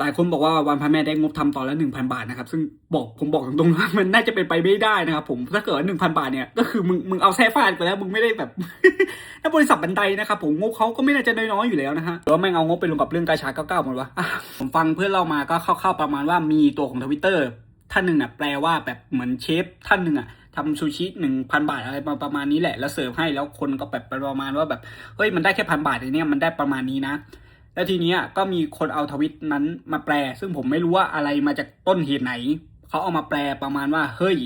หลายคนบอกว่าวันพันแม่ได้งบทำตอนละหนึ่งพันบาทนะครับ ซึ่งบอกผมบอกตรงๆว่ามันน่าจะเป็นไปไม่ได้นะครับ ผมถ้าเกิดหนึ่งพันบาทเนี่ยก็คือมึงมึงเอาแซ่ฟาดไปแล้วมึงไม่ได้แบบถ้าบริษัทบันไดนะครับผมงบเขาก็ไม่น่าจะน้อยๆอยู่แล้วนะฮะหรือว่าแม่งเอางบไปลงกับเรื่องกาชาเก้าเก้าหมดวะผมฟังเพื่อนเล่ามาก็คร่าวๆประมาณว่ามีตัวของทวิตเตอร์ท่านหนึ่งน่ะแปลว่าแบบเหมือนเชฟท่านหนึ่งอะทำซูชิหนึ่งพันบาทอะไรประมาณนี้แหละแล้วเสิร์ฟให้แล้วคนก็แบบประมาณว่าแบบเฮ้ยมันได้แค่พันบาทเอเนี่ยมันได้ประมาณนี้นะ แล้วทีเนี้ยก็มีคนเอาทวิตนั้นมาแปล ซึ่งผมไม่รู้ว่าอะไรมาจากต้นเหตุไหน เขาเอามาแปลประมาณว่า เฮ้ย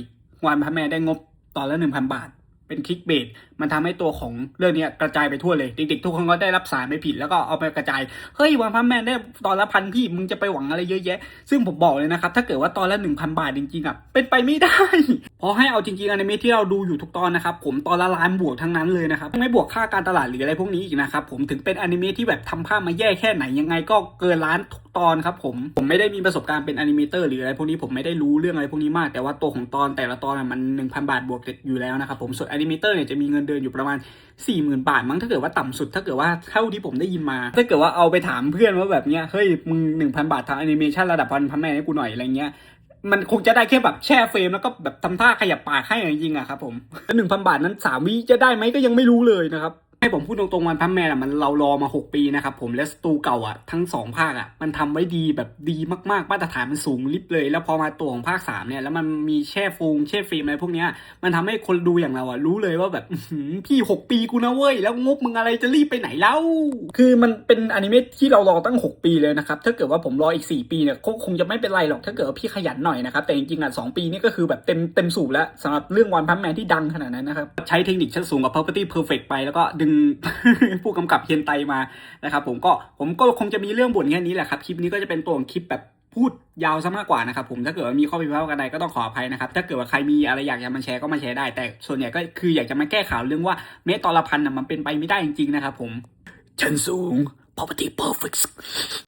วันพระแม่ได้งบตอนละหนึ่งพันบาท เป็นคลิกเบสมันทำให้ตัวของเรื่องเนี้ยกระจายไปทั่วเลยเด็กๆทุกคนก็ได้รับสารไม่ผิดแล้วก็เอาไปกระจายเฮ้ยวันพระแม่ได้ตอนละพันพี่มึงจะไปหวังอะไรเยอะแยะ ซึ่งผมบอกเลยนะครับถ้าเกิดว่าตอนละหนึ่งพันบาทจริงๆอะเป็นไปไม่ได้เพราะให้เอาจริงๆอนิเมะที่เราดูอยู่ทุกตอนนะครับผมตอนละล้านบวกทั้งนั้นเลยนะครับไม่บวกค่าการตลาดหรืออะไรพวกนี้อีกนะครับผมถึงเป็นอนิเมะที่แบบทำภาพมาแย่แค่ไหนยังไงก็เกินล้านทุก ตอนครับผม ผมไม่ได้มีประสบการณ์เป็นอนิเมเตอร์หรืออะไรพวกนี้ผมไม่ได้รู้เรื่องอะไรพวกนี้มาก แต่ว่าตัวของตอนแต่ละตอนมัน 1,000 บาทบวกอยู่แล้วนะครับผม ส่วนอนิเมเตอร์เนี่ยจะมีเงินเดือนอยู่ประมาณ 40,000 บาท มั้งถ้าเกิดว่าต่ำสุดถ้าเกิดว่าเท่าที่ผมได้ยินมา ถ้าเกิดว่าเอาไปถามเพื่อนว่าแบบเนี้ยเฮ้ยมึง1,000 บาททำแอนิเมชันระดับพันพันแม่ให้กูหน่อยอะไรเงี้ยมันคงจะได้แค่แบบแช่เฟรมแล้วก็แบบทำท่าขยับปากให้จริงๆอะครับผมแล้วหนึ่งพันบาทนั้นสามวิจะได้ไหมก็ยังไม่รู้เลยนะครับ ให้ผมพูดตรงๆวันพัมแมนอะมันเรารอมา 6 ปีนะครับผมและสตูเก่าอะทั้ง 2 ภาคอะมันทำไว้ดีแบบดีมากๆ มาตรฐานมันสูงลิบเลย แล้วพอมาตัวของภาค 3 เนี่ยแล้วมันมีแช่ฟูงแช่ฟิล์มอะไรพวกเนี้ยมันทำให้คนดูอย่างเราอะรู้เลยว่าแบบอื้อหือพี่ 6 ปีกูนะเว้ย แล้วงบมึงอะไรจะรีบไปไหนเล่าคือมันเป็นอนิเมะที่เรารอตั้ง 6 ปีเลยนะครับถ้าเกิดว่าผมรออีก 4 ปีเนี่ยก็คงจะไม่เป็นไรหรอกถ้าเกิดว่าพี่ขยันหน่อยนะครับแต่จริงๆอะสองปีนี่ก็คือแบบเต็มเต็มสูบแล้วสำหรับเรื่องวันพัมแมนที่ดังขนาดนั้นนะครับใช้เทคนิคชั้นสูงกับ property perfect ไปแล้วก็ดึงผู้กำกับเฮียนไตมานะครับผมก็ผมก็คงจะมีเรื่องบ่นแค่นี้แหละครับ คลิปนี้ก็จะเป็นตัวของคลิปแบบพูดยาวซะมากกว่านะครับผมถ้าเกิดว่ามีข้อผิดพลาดกันใดก็ต้องขออภัยนะครับ ถ้าเกิดว่าใครมีอะไรอยากจะมาแชร์ก็มาแชร์ได้ แต่ส่วนใหญ่ก็คืออยากจะมาแก้ข่าวเรื่องว่าเมตรตอละพันน่ะมันเป็นไปไม่ได้จริงๆนะครับผมชั้นสูง property perfect